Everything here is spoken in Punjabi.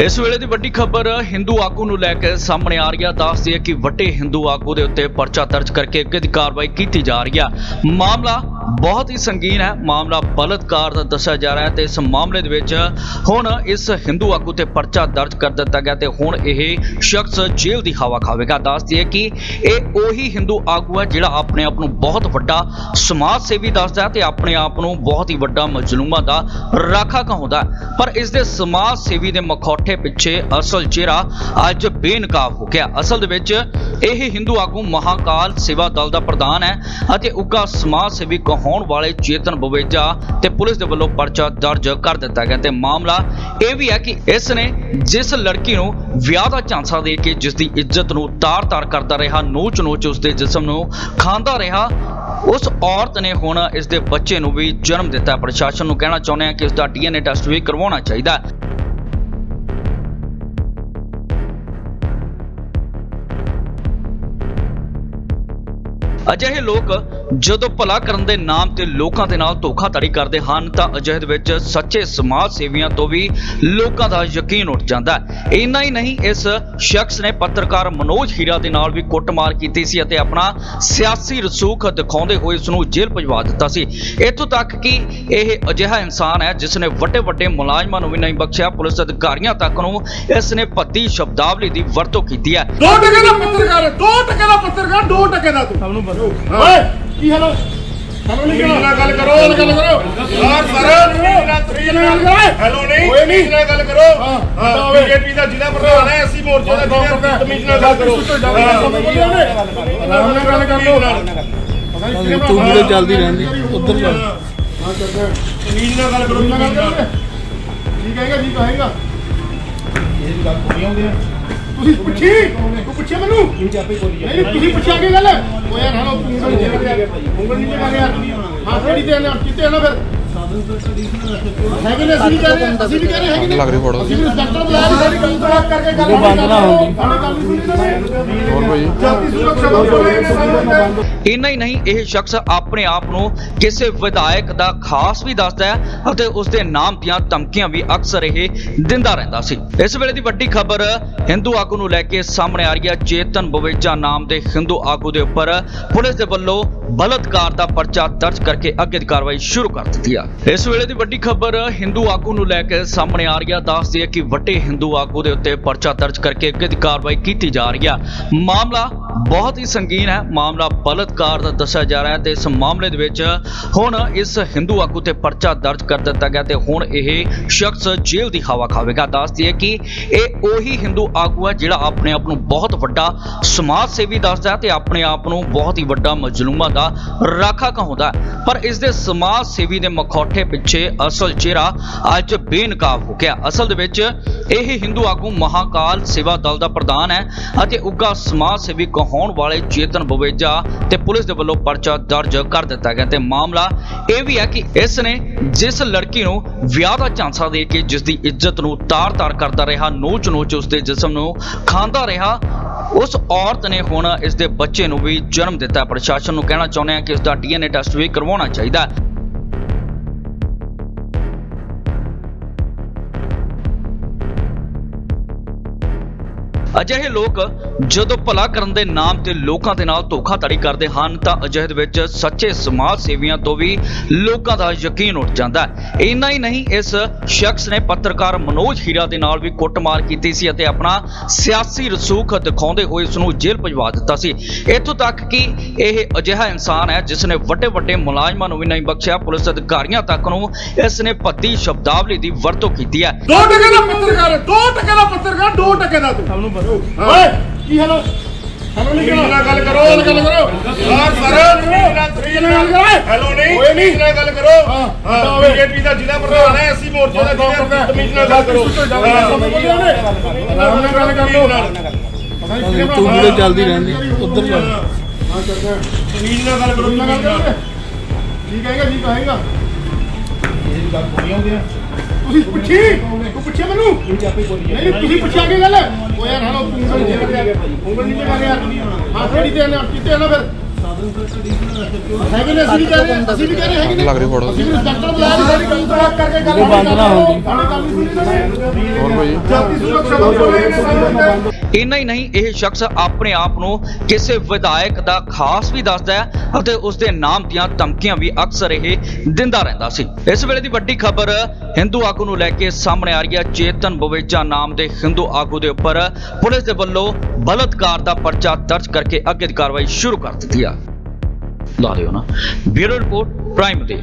ਇਸ ਵੇਲੇ ਦੀ ਵੱਡੀ ਖਬਰ ਹਿੰਦੂ ਆਗੂ ਨੂੰ ਲੈ ਕੇ ਸਾਹਮਣੇ ਆ ਰਹੀ ਹੈ ਦੱਸਦੀ ਹੈ ਕਿ ਵੱਡੇ ਹਿੰਦੂ ਆਗੂ ਦੇ ਉੱਤੇ ਪਰਚਾ ਦਰਜ ਕਰਕੇ ਅੱਗੇ ਦੀ ਕਾਰਵਾਈ ਕੀਤੀ ਜਾ ਰਹੀ ਹੈ ਮਾਮਲਾ ਬਹੁਤ ਹੀ ਸੰਗੀਨ ਹੈ ਮਾਮਲਾ ਬਲਤਕਾਰ ਦਾ ਦੱਸਿਆ ਜਾ ਰਿਹਾ ਹੈ ਤੇ ਇਸ ਮਾਮਲੇ ਦੇ ਵਿੱਚ ਹੁਣ ਇਸ ਹਿੰਦੂ ਆਗੂ ਤੇ ਪਰਚਾ ਦਰਜ ਕਰ ਦਿੱਤਾ ਗਿਆ ਤੇ ਹੁਣ ਇਹ ਸ਼ਖਸ ਜੇਲ੍ਹ ਦੀ ਹਵਾ ਖਾਵੇਗਾ। ਦੱਸਦੀ ਹੈ ਕਿ ਇਹ ਉਹੀ ਹਿੰਦੂ ਆਗੂ ਹੈ ਜਿਹੜਾ ਆਪਣੇ ਆਪ ਨੂੰ ਬਹੁਤ ਵੱਡਾ ਸਮਾਜ ਸੇਵੀ ਦੱਸਦਾ ਹੈ ਤੇ ਆਪਣੇ ਆਪ ਨੂੰ ਬਹੁਤ ਹੀ ਵੱਡਾ ਮਜ਼ਲੂਮਾਂ ਦਾ ਰਾਖਾ ਕਹਾਉਂਦਾ ਪਰ ਇਸ ਦੇ ਸਮਾਜ ਸੇਵੀ ਦੇ ਮਖੌਟੇ ਪਿੱਛੇ ਅਸਲ ਚਿਹਰਾ ਅੱਜ ਬੇਨਕਾਬ ਹੋ ਗਿਆ। ਅਸਲ ਦੇ ਵਿੱਚ ਇਹ ਹਿੰਦੂ ਆਗੂ ਮਹਾਕਾਲ ਸੇਵਾ ਦਲ ਦਾ ਪ੍ਰਧਾਨ ਹੈ ਅਤੇ ਉੱਗਾ ਸਮਾਜ ਸੇਵੀ ਕਹਾਉਣ ਵਾਲੇ ਚੇਤਨ ਬਵੇਜਾ ਤੇ ਪੁਲਿਸ ਦੇ ਵੱਲੋਂ ਪਰਚਾ ਦਰਜ ਕਰ ਦਿੱਤਾ ਗਿਆ ਤੇ ਮਾਮਲਾ ਇਹ ਵੀ ਹੈ ਕਿ ਇਸ ਨੇ ਜਿਸ ਲੜਕੀ ਨੂੰ ਵਿਆਹ ਦਾ ਝਾਂਸਾ ਦੇ ਕੇ ਜਿਸ ਦੀ ਇੱਜ਼ਤ ਨੂੰ ਤਾਰ-ਤਾਰ ਕਰਦਾ ਰਿਹਾ, ਨੋਚ-ਨੋਚ ਉਸ ਦੇ ਜਿਸਮ ਨੂੰ ਖਾਂਦਾ ਰਿਹਾ, ਉਸ ਔਰਤ ਨੇ ਹੁਣ ਇਸ ਦੇ ਬੱਚੇ ਨੂੰ ਵੀ ਜਨਮ ਦਿੱਤਾ। ਪ੍ਰਸ਼ਾਸਨ ਨੂੰ ਕਹਿਣਾ ਚਾਹੁੰਦੇ ਆ ਕਿ ਇਸ ਦਾ ਡੀਐਨਏ ਟੈਸਟ ਵੀ ਕਰਵਾਉਣਾ ਚਾਹੀਦਾ ਅਜਿਹੇ ਲੋਕ ਜਦੋਂ ਭਲਾ ਕਰਨ ਦੇ ਨਾਮ ਤੇ ਲੋਕਾਂ ਦੇ ਨਾਲ ਧੋਖਾਧੜੀ ਕਰਦੇ ਹਨ ਤਾਂ ਅਜਿਹੇ ਦੇ ਵਿੱਚ ਸੱਚੇ ਸਮਾਜ ਸੇਵੀਆਂ ਤੋਂ ਵੀ ਲੋਕਾਂ ਦਾ ਯਕੀਨ ਉੱਠ ਜਾਂਦਾ ਹੈ। ਇੰਨਾ ਹੀ ਨਹੀਂ ਇਸ ਸ਼ਖਸ ਨੇ ਪੱਤਰਕਾਰ ਮਨੋਜ ਹੀਰਾ ਦੇ ਨਾਲ ਵੀ ਕੁੱਟਮਾਰ ਕੀਤੀ ਸੀ ਅਤੇ ਆਪਣਾ ਸਿਆਸੀ ਰਸੂਖ ਦਿਖਾਉਂਦੇ ਹੋਏ ਇਸ ਨੂੰ ਜੇਲ੍ਹ ਭਜਵਾ ਦਿੱਤਾ ਸੀ। ਇੱਥੋਂ ਤੱਕ ਕਿ ਇਹ ਅਜਿਹਾ ਇਨਸਾਨ ਹੈ ਜਿਸ ਨੇ ਵੱਡੇ ਵੱਡੇ ਮੁਲਾਜ਼ਮਾਂ ਨੂੰ ਵੀ ਨਹੀਂ ਬਖਸ਼ਿਆ ਪੁਲਿਸ ਅਧਿਕਾਰੀਆਂ ਤੱਕ ਨੂੰ ਇਸ ਨੇ ਭੱਦੀ ਸ਼ਬਦਾਵਲੀ ਦੀ ਵਰਤੋਂ ਕੀਤੀ ਹੈ। ਦੋ ਟਕੇ ਦਾ ਪੱਤਰਕਾਰ ਹੈ, ਦੋ ਟਕੇ ਦਾ ਪੱਤਰਕਾਰ ਦੋ ਟਕੇ ਦਾ ਤੂੰ। ਸਭ ਨੂੰ ਬਰੋ ਓਏ ਕੀ ਹਾਲ ਸਾਨੂੰ ਨਹੀਂ ਨਾਲ ਗੱਲ ਕਰੋ ਗੱਲ ਕਰੋ ਯਾਰ ਸਰ ਤਰੀਕ ਨਾਲ ਗੱਲ ਕਰੋ ਹੈਲੋ ਨਹੀਂ ਓਏ ਨਹੀਂ ਨਾਲ ਗੱਲ ਕਰੋ ਹਾਂ ਬੀਜੇਪੀ ਦਾ ਜ਼ਿਲ੍ਹਾ ਪ੍ਰਧਾਨ ਹੈ ਅਸੀਂ ਮੋਰਚੇ ਦਾ ਜ਼ਿਲ੍ਹਾ ਕਮਿਸ਼ਨ ਨਾਲ ਗੱਲ ਕਰੋ ਆਰਾਮ ਨਾਲ ਗੱਲ ਕਰ ਲਓ ਤੂੰ ਵੀਡੀਓ ਚੱਲਦੀ ਰਹਿੰਦੀ ਉੱਧਰ ਚੱਲ ਹਾਂ ਚੱਲਦਾ ਤਮੀਜ਼ ਨਾਲ ਗੱਲ ਕਰੋ ਤਮੀਜ਼ ਨਾਲ ਗੱਲ ਕਰੋ ਠੀਕ ਹੈਗਾ ਠੀਕ ਹੈਗਾ ਇਹ ਗੱਲ ਨਹੀਂ ਆਉਂਦੀ ਤੁਸੀਂ ਪੁੱਛੀ ਤੂੰ ਪੁੱਛਿਆ ਮੈਨੂੰ ਨਹੀਂ ਤੁਸੀਂ ਪੁੱਛਿਆ ਕੀ ਗੱਲ? ਉਹ ਯਾਰ ਹਲੋ ਉਂਗਲ ਨੀਚੇ ਕਰ ਯਾਰ ਹਾਂ ਕਿਹੜੀ ਤੇ ਨਾ ਕਿਤੇ ਨਾ ਫਿਰ? ਹੈਗੇ ਨੇ ਅਸੀਂ ਵੀ ਕਹਿ ਰਹੇ ਅਸੀਂ ਵੀ ਕਹਿ ਰਹੇ ਹੈਗੇ ਨੇ ਲੱਗ ਰਹੀ ਫੋਟੋ। ਅਸੀਂ ਵੀ ਇੰਸਪੈਕਟਰ ਬੁਲਾਇਆ ਵੀ ਸਾਡੀ ਗੱਲ ਕਰਕੇ ਗੱਲ ਉਹ ਬੰਦ ਨਾ ਹੁੰਦੀ। ਸਾਡੀ ਗੱਲ ਨਹੀਂ ਸੁਣੀ ਨਾ ਹੋਰ ਭਾਈ? ਇੰਨਾ ਹੀ ਨਹੀਂ, ਇਹ ਸ਼ਖਸ ਆਪਣੇ ਆਪ ਨੂੰ ਕਿਸੇ ਵਿਧਾਇਕ ਦਾ ਖਾਸ ਵੀ ਦੱਸਦਾ ਹੈ ਅਤੇ ਉਸ ਦੇ ਨਾਮ ਦੀਆਂ ਧਮਕੀਆਂ ਵੀ ਅਕਸਰ ਇਹ ਦਿੰਦਾ ਰਹਿੰਦਾ ਸੀ ਇਸ ਵੇਲੇ ਦੀ ਵੱਡੀ ਖਬਰ ਹਿੰਦੂ ਆਗੂ ਨੂੰ ਲੈ ਕੇ ਸਾਹਮਣੇ ਆ ਰਹੀ ਹੈ ਚੇਤਨ ਬਵੇਜਾ ਨਾਮ ਦੇ ਹਿੰਦੂ ਆਗੂ ਦੇ ਉੱਪਰ ਪੁਲਿਸ ਦੇ ਵੱਲੋਂ ਬਲਤਕਾਰ ਦਾ ਪਰਚਾ ਦਰਜ ਕਰਕੇ ਅੱਗੇ ਦੀ ਕਾਰਵਾਈ ਸ਼ੁਰੂ ਕਰ ਦਿੱਤੀ ਹੈ ਇਸ ਵੇਲੇ ਦੀ ਵੱਡੀ ਖਬਰ ਹਿੰਦੂ ਆਗੂ ਨੂੰ ਲੈ ਕੇ ਸਾਹਮਣੇ ਆ ਰਹੀ ਹੈ ਦੱਸਦੀ ਹੈ ਕਿ ਵੱਡੇ ਹਿੰਦੂ ਆਗੂ ਦੇ ਉੱਤੇ ਪਰਚਾ ਦਰਜ ਕਰਕੇ ਅੱਗੇ ਦੀ ਕਾਰਵਾਈ ਕੀਤੀ ਜਾ ਰਹੀ ਹੈ ਮਾਮਲਾ ਬਹੁਤ ਹੀ ਸੰਗੀਨ ਹੈ, ਮਾਮਲਾ ਬਲਤਕਾਰ ਦਾ ਦੱਸਿਆ ਜਾ ਰਿਹਾ ਹੈ ਤੇ ਇਸ ਮਾਮਲੇ ਦੇ ਵਿੱਚ ਹੁਣ ਇਸ ਹਿੰਦੂ ਆਗੂ ਤੇ ਪਰਚਾ ਦਰਜ ਕਰ ਦਿੱਤਾ ਗਿਆ ਤੇ ਹੁਣ ਇਹ ਸ਼ਖਸ ਜੇਲ੍ਹ ਦੀ ਹਵਾ ਖਾਵੇਗਾ। ਦੱਸਦੀ ਹੈ ਕਿ ਇਹ ਉਹੀ ਹਿੰਦੂ ਆਗੂ ਹੈ ਜਿਹੜਾ ਆਪਣੇ ਆਪ ਨੂੰ ਬਹੁਤ ਵੱਡਾ ਸਮਾਜ ਸੇਵੀ ਦੱਸਦਾ ਹੈ ਤੇ ਆਪਣੇ ਆਪ ਨੂੰ ਬਹੁਤ ਹੀ ਵੱਡਾ ਮਜ਼ਲੂਮਾਂ ਦਾ ਰਾਖਾ ਕਹਾਉਂਦਾ ਪਰ ਇਸ ਦੇ ਸਮਾਜ ਸੇਵੀ ਦੇ ਮਖੌਟੇ ਪਿੱਛੇ ਅਸਲ ਚਿਹਰਾ ਅੱਜ ਬੇਨਕਾਬ ਹੋ ਗਿਆ। ਅਸਲ ਦੇ ਵਿੱਚ ਇਹ ਹਿੰਦੂ ਆਗੂ ਮਹਾਕਾਲ ਸੇਵਾ ਦਲ ਦਾ ਪ੍ਰਧਾਨ ਹੈ ਅਤੇ ਉੱਗਾ ਸਮਾਜ ਸੇਵੀ ਕਹਾਉਣ ਵਾਲੇ ਚੇਤਨ ਬਵੇਜਾ ਤੇ ਪੁਲਿਸ ਦੇ ਵੱਲੋਂ ਪਰਚਾ ਦਰਜ ਕਰ ਦਿੱਤਾ ਗਿਆ ਤੇ ਮਾਮਲਾ ਇਹ ਵੀ ਹੈ ਕਿ ਇਸ ਨੇ ਜਿਸ ਲੜਕੀ ਨੂੰ ਵਿਆਹ ਦਾ ਝਾਂਸਾ ਦੇ ਕੇ ਜਿਸ ਦੀ ਇੱਜ਼ਤ ਨੂੰ ਤਾਰ-ਤਾਰ ਕਰਦਾ ਰਿਹਾ, ਨੋਚ-ਨੋਚ ਉਸ ਦੇ ਜਿਸਮ ਨੂੰ ਖਾਂਦਾ ਰਿਹਾ, ਉਸ ਔਰਤ ਨੇ ਹੁਣ ਇਸ ਦੇ ਬੱਚੇ ਨੂੰ ਵੀ ਜਨਮ ਦਿੱਤਾ। ਪ੍ਰਸ਼ਾਸਨ ਨੂੰ ਕਹਿਣਾ ਚਾਹੁੰਦੇ ਆ ਕਿ ਇਸ ਦਾ ਡੀਐਨਏ ਟੈਸਟ ਵੀ ਕਰਵਾਉਣਾ ਚਾਹੀਦਾ ਅਜਿਹੇ ਲੋਕ ਜਦੋਂ ਭਲਾ ਕਰਨ ਦੇ ਨਾਮ ਤੇ ਲੋਕਾਂ ਦੇ ਨਾਲ ਧੋਖਾਧੜੀ ਕਰਦੇ ਹਨ ਤਾਂ ਅਜਿਹੇ ਦੇ ਵਿੱਚ ਸੱਚੇ ਸਮਾਜ ਸੇਵੀਆਂ ਤੋਂ ਵੀ ਲੋਕਾਂ ਦਾ ਯਕੀਨ ਉੱਠ ਜਾਂਦਾ ਹੈ। ਇੰਨਾ ਹੀ ਨਹੀਂ ਇਸ ਸ਼ਖਸ ਨੇ ਪੱਤਰਕਾਰ ਮਨੋਜ ਹੀਰਾ ਦੇ ਨਾਲ ਵੀ ਕੁੱਟਮਾਰ ਕੀਤੀ ਸੀ ਅਤੇ ਆਪਣਾ ਸਿਆਸੀ ਰਸੂਖ ਦਿਖਾਉਂਦੇ ਹੋਏ ਇਸ ਨੂੰ ਜੇਲ੍ਹ ਭਜਵਾ ਦਿੱਤਾ ਸੀ। ਇੱਥੋਂ ਤੱਕ ਕਿ ਇਹ ਅਜਿਹਾ ਇਨਸਾਨ ਹੈ ਜਿਸ ਨੇ ਵੱਡੇ ਵੱਡੇ ਮੁਲਾਜ਼ਮਾਂ ਨੂੰ ਵੀ ਨਹੀਂ ਬਖਸ਼ਿਆ ਪੁਲਿਸ ਅਧਿਕਾਰੀਆਂ ਤੱਕ ਨੂੰ ਇਸ ਨੇ ਭੱਦੀ ਸ਼ਬਦਾਵਲੀ ਦੀ ਵਰਤੋਂ ਕੀਤੀ ਹੈ। ਦੋ ਟਕੇ ਦਾ ਪੱਤਰਕਾਰ ਹੈ, ਦੋ ਟਕੇ ਦਾ ਪੱਤਰਕਾਰ ਦੋ ਟਕੇ ਦਾ ਤੂੰ। ਸਭ ਨੂੰ ਓਏ ਕੀ ਹਾਲ ਸਾਨੂੰ ਨਹੀਂ ਨਾਲ ਗੱਲ ਕਰੋ ਗੱਲ ਕਰੋ ਯਾਰ ਸਰ ਤਰੀਕ ਨਾਲ ਗੱਲ ਹੈਲੋ ਨਹੀਂ ਓਏ ਨਹੀਂ ਨਾਲ ਗੱਲ ਕਰੋ ਹਾਂ ਬੀਜੇਪੀ ਦਾ ਜ਼ਿਲ੍ਹਾ ਪ੍ਰਧਾਨ ਹੈ ਅਸੀਂ ਮੋਰਚੇ ਦਾ ਜ਼ਿਲ੍ਹਾ ਕਮਿਸ਼ਨ ਨਾਲ ਗੱਲ ਕਰੋ ਆਰਾਮ ਨਾਲ ਗੱਲ ਕਰ ਲਓ ਤੂੰ ਵੀਡੀਓ ਚੱਲਦੀ ਰਹਿੰਦੀ ਉੱਧਰ ਚੱਲ ਹਾਂ ਚੱਲਦਾ ਤਮੀਜ਼ ਨਾਲ ਗੱਲ ਕਰੋ ਕਰੋ ਠੀਕ ਹੈਗਾ ਠੀਕ ਹੈਗਾ ਇਹ ਗੱਲ ਨਹੀਂ ਆਉਂਦੀ ਤੁਸੀਂ ਪੁੱਛੀ? ਤੂੰ ਪੁੱਛਿਆ ਮੈਨੂੰ? ਨਹੀਂ, ਤੁਸੀਂ ਪੁੱਛਿਆ ਕੀ ਗੱਲ? ਉਹ ਯਾਰ, ਹਲੋ, ਉਂਗਲ ਨੀਚੇ ਉਂਗਲ ਨੀਚੇ ਕਰ ਯਾਰ। ਹਾਂ ਕਿਹੜੀ ਤੇ ਨਾ ਕਿਤੇ ਨਾ ਫਿਰ। ਹੈਗੇ ਨੇ ਅਸੀਂ ਵੀ ਕਹਿ ਰਹੇ ਅਸੀਂ ਵੀ ਕਹਿ ਰਹੇ ਹੈਗੇ ਲੱਗ ਰਹੀ ਫੋਟੋ। ਅਸੀਂ ਵੀ ਇੰਸਪੈਕਟਰ ਬੁਲਾਇਆ ਵੀ ਸਾਡੀ ਗੱਲ ਬਲਾਕ ਕਰਕੇ ਗੱਲ ਇਹ ਬੰਦ ਨਾ ਸੁਣੀ ਹੋਰ ਬੋਲੇ ਇੰਨਾ ਹੀ ਨਹੀਂ ਇਹ ਸ਼ਖਸ ਆਪਣੇ ਆਪ ਨੂੰ ਕਿਸੇ ਵਿਧਾਇਕ ਦਾ ਖਾਸ ਵੀ ਦੱਸਦਾ ਹੈ ਅਤੇ ਉਸ ਦੇ ਨਾਮ ਦੀਆਂ ਧਮਕੀਆਂ ਵੀ ਅਕਸਰ ਇਹ ਦਿੰਦਾ ਰਹਿੰਦਾ ਸੀ। ਇਸ ਵੇਲੇ ਦੀ ਵੱਡੀ ਖਬਰ ਹਿੰਦੂ ਆਗੂ ਨੂੰ ਲੈ ਕੇ ਸਾਹਮਣੇ ਆ ਰਹੀ ਹੈ। ਚੇਤਨ ਬਵੇਜਾ ਨਾਮ ਦੇ ਹਿੰਦੂ ਆਗੂ ਦੇ ਉੱਪਰ ਪੁਲਿਸ ਦੇ ਵੱਲੋਂ ਬਲਤਕਾਰ ਦਾ ਪਰਚਾ ਦਰਜ ਕਰਕੇ ਅੱਗੇ ਦੀ ਕਾਰਵਾਈ ਸ਼ੁਰੂ ਕਰ ਦਿੱਤੀ ਹੈ ਲਾ ਦਿਓ ਨਾ ਬਿਊਰੋ ਰਿਪੋਰਟ ਪ੍ਰਾਈਮ ਦੇ